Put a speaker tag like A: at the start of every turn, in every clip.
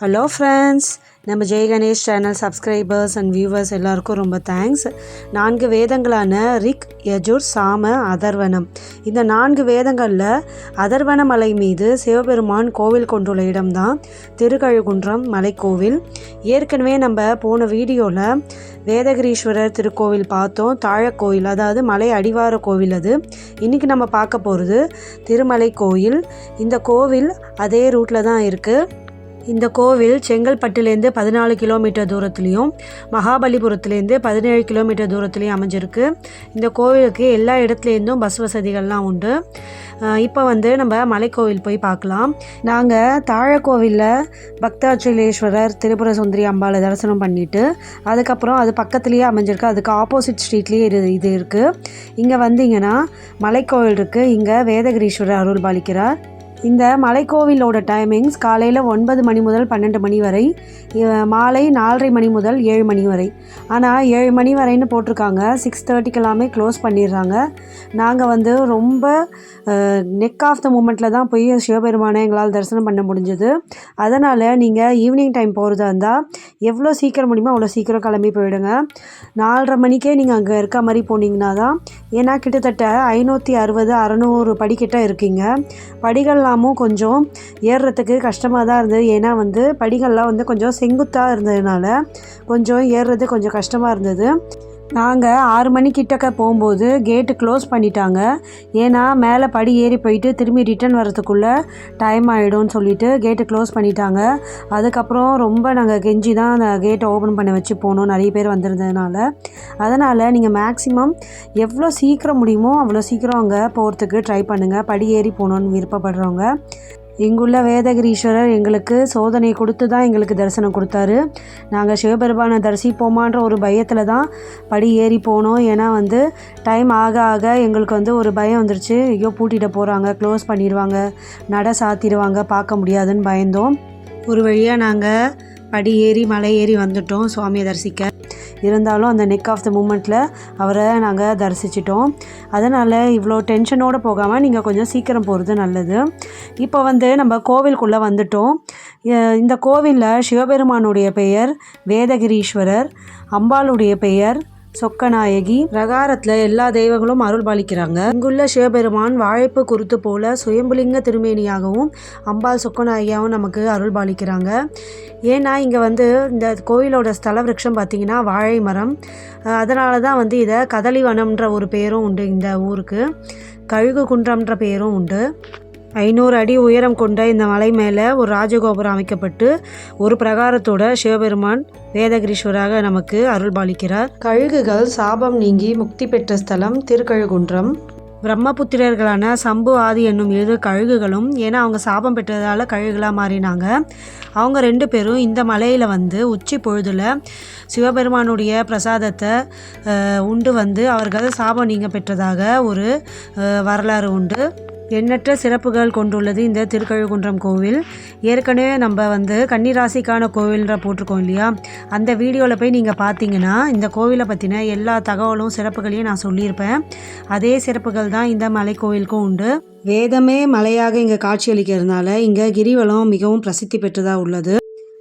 A: Hello friends நம்ம Jai Ganesh channel subscribers and viewers எல்லாருக்கும் ரொம்ப தேங்க்ஸ் நான்கு வேதங்களான ரிக் யஜூர் சாம அதர்வனம். இந்த நான்கு வேதங்களில் அதர்வன மலை மீது சிவபெருமான் கோவில் கொண்டுள்ள இடம்தான் திருக்கழுகுன்றம் மலைக்கோவில். ஏற்கனவே நம்ம போன வீடியோவில் வேதகிரீஸ்வரர் திருக்கோவில் பார்த்தோம். தாழக்கோயில் அதாவது மலை அடிவார கோவில் அது. இன்றைக்கி நம்ம பார்க்க போகிறது திருமலை கோயில் இந்த கோவில் அதே ரூட்டில் தான் இருக்குது இந்த கோவில் செங்கல்பட்டுலேருந்து பதினாலு கிலோமீட்டர் தூரத்துலேயும் மகாபலிபுரத்துலேருந்து பதினேழு கிலோமீட்டர் தூரத்துலேயும் அமைஞ்சிருக்கு. இந்த கோவிலுக்கு எல்லா இடத்துலேருந்தும் பஸ் வசதிகள்லாம் உண்டு. இப்போ வந்து நம்ம மலைக்கோவில் போய் பார்க்கலாம். நாங்கள் தாழக்கோவிலில் பக்தாச்சலேஸ்வரர் திரிபுர சுந்தரி அம்பாளை தரிசனம் பண்ணிவிட்டு அதுக்கப்புறம் அது பக்கத்துலேயே அமைஞ்சிருக்கு. அதுக்கு ஆப்போசிட் ஸ்ட்ரீட்லேயே இது இது இருக்குது இங்கே வந்தீங்கன்னா மலைக்கோவில் இருக்குது இங்கே வேதகிரீஸ்வரர் அருள் பாலிக்கிறார் இந்த மலைக்கோவிலோட டைமிங்ஸ் காலையில் ஒன்பது மணி முதல் பன்னெண்டு மணி வரை மாலை நாலரை மணி முதல் ஏழு மணி வரை. ஆனால் ஏழு மணி வரைன்னு போட்டிருக்காங்க. சிக்ஸ் தேர்ட்டிக்கெல்லாமே க்ளோஸ் பண்ணிடுறாங்க. நாங்கள் வந்து ரொம்ப நெக் ஆஃப் த மூமெண்ட்டில் தான் போய் சிவபெருமானை எங்களால் தரிசனம் பண்ண முடிஞ்சது. அதனால் நீங்கள் ஈவினிங் டைம் போகிறதா இருந்தால் எவ்வளோ சீக்கிரம் முடியுமோ அவ்வளோ சீக்கிரம் கிளம்பி போயிடுங்க. நாலரை மணிக்கே நீங்கள் அங்கே இருக்க மாதிரி போனீங்கன்னா தான் ஏன்னா கிட்டத்தட்ட ஐநூற்றி அறுபது அறநூறு படிக்கிட்ட இருக்கீங்க. எல்லாமும் கொஞ்சம் ஏறுறதுக்கு கஷ்டமாக தான் இருந்தது. ஏன்னா வந்து படிகள்லாம் வந்து கொஞ்சம் செங்குத்தாக இருந்ததுனால கொஞ்சம் ஏறுறது கொஞ்சம் கஷ்டமாக இருந்தது. நாங்கள் ஆறு மணிக்கிட்டக்க போகும்போது கேட்டு க்ளோஸ் பண்ணிட்டாங்க. ஏன்னா மேலே படி ஏறி போயிட்டு திரும்பி ரிட்டர்ன் வரதுக்குள்ளே டைம் ஆகிடும்னு சொல்லிட்டு கேட்டு க்ளோஸ் பண்ணிட்டாங்க. அதுக்கப்புறம் ரொம்ப நாங்கள் கெஞ்சி தான் அந்த கேட்டை ஓப்பன் பண்ண வச்சு போனோம் நிறைய பேர் வந்திருந்ததுனால. அதனால் நீங்கள் மேக்ஸிமம் எவ்வளோ சீக்கிரம் முடியுமோ அவ்வளோ சீக்கிரம் அங்கே போகிறதுக்கு ட்ரை பண்ணுங்கள் படி ஏறி போகணுன்னு விருப்பப்படுறவங்க. இங்குள்ள வேதகிரீஸ்வரர் எங்களுக்கு சோதனை கொடுத்து தான் எங்களுக்கு தரிசனம் கொடுத்தாரு. நாங்கள் சிவபெருமானை தரிசிப்போமான்ற ஒரு பயத்தில் தான் படி ஏறி போனோம். ஏன்னா வந்து டைம் ஆக ஆக எங்களுக்கு வந்து ஒரு பயம் வந்துருச்சு. ஐயோ பூட்டிகிட்ட போகிறாங்க க்ளோஸ் பண்ணிடுவாங்க நட சாத்திடுவாங்க பார்க்க முடியாதுன்னு பயந்தோம். ஒரு வழியாக நாங்கள் படி ஏறி மலை ஏறி வந்துட்டோம் சுவாமியை தரிசிக்க. இருந்தாலும் அந்த நெக் ஆஃப் த மூமெண்ட்டில் அவரை நாங்கள் தரிசிச்சிட்டோம். அதனால் இவ்வளோ டென்ஷனோடு போகாமல் நீங்கள் கொஞ்சம் சீக்கிரம் போகிறது நல்லது. இப்போ வந்து நம்ம கோவிலுக்குள்ளே வந்துட்டோம். இந்த கோவிலில் சிவபெருமானுடைய பெயர் வேதகிரீஸ்வரர் அம்பாளுடைய பெயர் சொக்கநாயகி பிரகாரத்தில் எல்லா தெய்வங்களும் அருள் பாலிக்கிறாங்க இங்குள்ள சிவபெருமான் வாழைப்பு குருத்து போல சுயம்புலிங்க திருமேனியாகவும் அம்பாள் சொக்கநாயகியாகவும் நமக்கு அருள் பாலிக்கிறாங்க ஏன்னா இங்கே வந்து இந்த கோயிலோட ஸ்தல விரக்ஷம் பார்த்திங்கன்னா வாழை மரம். அதனால தான் வந்து இதை கதலிவனம்ன்ற ஒரு பேரும் உண்டு இந்த ஊருக்கு. கழுகு குன்றம்ன்ற பேரும் உண்டு. ஐநூறு அடி உயரம் கொண்ட இந்த மலை மேலே ஒரு ராஜகோபுரம் அமைக்கப்பட்டு ஒரு பிரகாரத்தோட சிவபெருமான் வேதகிரீஸ்வராக நமக்கு அருள் பாலிக்கிறார் கழுகுகள் சாபம் நீங்கி முக்தி பெற்ற ஸ்தலம் திருக்கழுகுன்றம். பிரம்மபுத்திரர்களான சம்பு ஆதி என்னும் இரு கழுகுகளும் ஏன்னா அவங்க சாபம் பெற்றதால் கழுகுகளாக மாறினாங்க. அவங்க ரெண்டு பேரும் இந்த மலையில் வந்து உச்சி பொழுதில் சிவபெருமானுடைய பிரசாதத்தை உண்டு வந்து அவர்கள் சாபம் நீங்க பெற்றதாக ஒரு வரலாறு உண்டு. எண்ணற்ற சிறப்புகள் கொண்டுள்ளது இந்த திருக்கழுகுன்றம் கோவில். ஏற்கனவே நம்ம வந்து கன்னிராசிக்கான கோவில்ன்ற போட்டிருக்கோம் இல்லையா? அந்த வீடியோவில் போய் நீங்கள் பார்த்தீங்கன்னா இந்த கோவிலை பற்றின எல்லா தகவலும் சிறப்புகளையும் நான் சொல்லியிருப்பேன். அதே சிறப்புகள் தான் இந்த மலைக்கோவிலுக்கும் உண்டு. வேதமே மலையாக இங்கே காட்சியளிக்கிறதுனால இங்கே கிரிவலம் மிகவும் பிரசித்தி பெற்றதாக உள்ளது.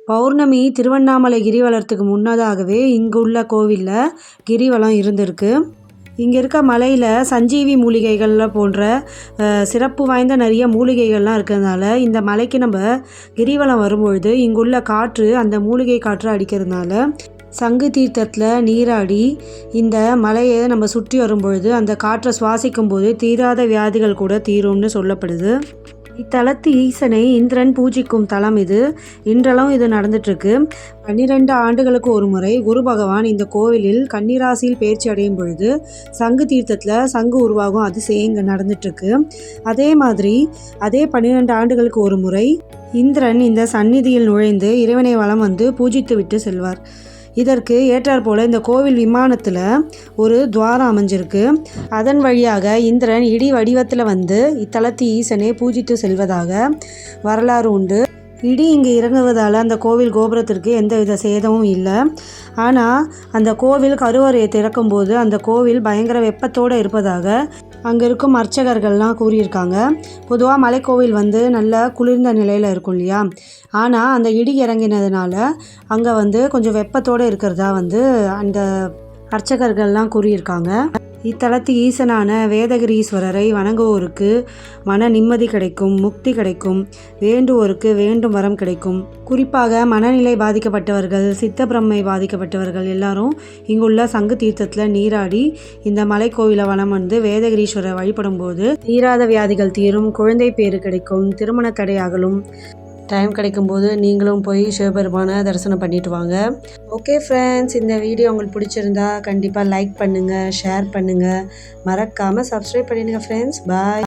A: பௌர்ணமி திருவண்ணாமலை கிரிவலத்துக்கு முன்னதாகவே இங்குள்ள கோவிலில் கிரிவலம் இருந்திருக்கு. இங்கே இருக்க மலையில் சஞ்சீவி மூலிகைகள்லாம் போன்ற சிறப்பு வாய்ந்த நிறைய மூலிகைகள்லாம் இருக்கிறதுனால இந்த மலைக்கு நம்ம கிரிவலம் வரும்பொழுது இங்குள்ள காற்று அந்த மூலிகை காற்று அடிக்கிறதுனால சங்கு தீர்த்தத்தில் நீராடி இந்த மலையை நம்ம சுற்றி வரும்பொழுது அந்த காற்றை சுவாசிக்கும் போது தீராத வியாதிகள் கூட தீரும்னு சொல்லப்படுது. இத்தலத்து ஈசனை இந்திரன் பூஜிக்கும் தலம் இது. இன்றளவும் இது நடந்துட்டுருக்கு. பன்னிரெண்டு ஆண்டுகளுக்கு ஒரு முறை குரு பகவான் இந்த கோவிலில் கன்னிராசியில் பயிற்சி அடையும் பொழுது சங்கு தீர்த்தத்தில் சங்கு உருவாகும் அதிசயம் இங்கே நடந்துட்டுருக்கு. அதே மாதிரி அதே பன்னிரெண்டு ஆண்டுகளுக்கு ஒரு முறை இந்திரன் இந்த சந்நிதியில் நுழைந்து இறைவனை வளம் வந்து பூஜித்து விட்டு செல்வார். இதற்கு ஏற்றாற்போல் இந்த கோவில் விமானத்தில் ஒரு துவாரம் அமைஞ்சிருக்கு. அதன் வழியாக இந்திரன் இடி வடிவத்தில் வந்து இத்தலத்து ஈசனை பூஜித்து செல்வதாக வரலாறு உண்டு. இடி இங்கே இறங்குவதால் அந்த கோவில் கோபுரத்திற்கு எந்தவித சேதமும் இல்லை. ஆனால் அந்த கோவில் கருவறையை திறக்கும்போது அந்த கோவில் பயங்கர வெப்பத்தோடு இருப்பதாக அங்கே இருக்கும் அர்ச்சகர்கள்லாம் கூறியிருக்காங்க. பொதுவாக மலைக்கோவில் வந்து நல்ல குளிர்ந்த நிலையில் இருக்கும் இல்லையா? ஆனால் அந்த இடி இறங்கினதுனால அங்கே வந்து கொஞ்சம் வெப்பத்தோடு இருக்கிறதா வந்து அந்த அர்ச்சகர்கள்லாம் கூறியிருக்காங்க. இத்தலத்து ஈசனான வேதகிரீஸ்வரரை வணங்குவோருக்கு மன நிம்மதி கிடைக்கும் முக்தி கிடைக்கும் வேண்டுவோருக்கு வேண்டும் வரம் கிடைக்கும். குறிப்பாக மனநிலை பாதிக்கப்பட்டவர்கள் சித்த பிரம்மை பாதிக்கப்பட்டவர்கள் எல்லாரும் இங்குள்ள சங்கு தீர்த்தத்தில் நீராடி இந்த மலைக்கோவில வனம் வந்து வேதகிரீஸ்வரரை வழிபடும் போது தீராத வியாதிகள் தீரும் குழந்தை பேறு கிடைக்கும் திருமண தடையாகலும் அகலும். டைம் கிடைக்கும்போது நீங்களும் போய் சிவபெருமானை தரிசனம் பண்ணிட்டு வாங்க. ஓகே ஃப்ரெண்ட்ஸ் இந்த வீடியோ உங்களுக்கு பிடிச்சிருந்தா கண்டிப்பாக லைக் பண்ணுங்கள் ஷேர் பண்ணுங்கள் மறக்காமல் சப்ஸ்கிரைப் பண்ணிடுங்க ஃப்ரெண்ட்ஸ் பாய்